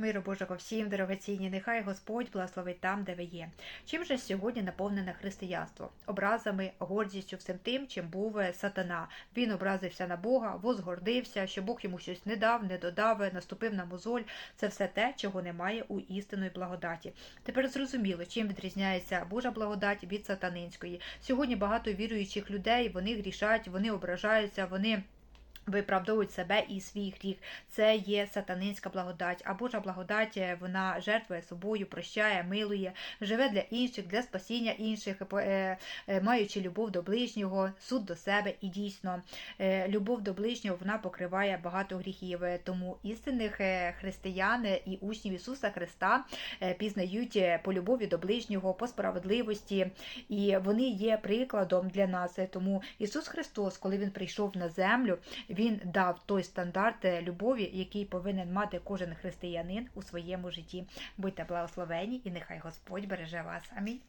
Миру Божого всім, дорогоцінні, нехай Господь благословить там, де ви є. Чим же сьогодні наповнене християнство? Образами, гордістю, всім тим, чим був е, сатана. Він образився на Бога, возгордився, що Бог йому щось не дав, не додав, е, наступив на мозоль. Це все те, чого немає у істинної благодаті. Тепер зрозуміло, чим відрізняється Божа благодать від сатанинської. Сьогодні багато віруючих людей вони грішать, вони ображаються, вони. Виправдовують себе і свій гріх. Це є сатанинська благодать. А Божа благодать е, вона жертвує собою, прощає, милує, живе для інших, для спасіння інших, е, е, маючи любов до ближнього, суд до себе. І дійсно, любов до ближнього вона покриває багато гріхів. Тому істинних християн і учнів Ісуса Христа пізнають по любові до ближнього, по справедливості, і вони є прикладом для нас. Тому Ісус Христос, коли Він прийшов на землю, він дав той стандарт е, любові, який повинен мати кожен християнин у своєму житті. Будьте благословені і нехай Господь береже вас. Амінь.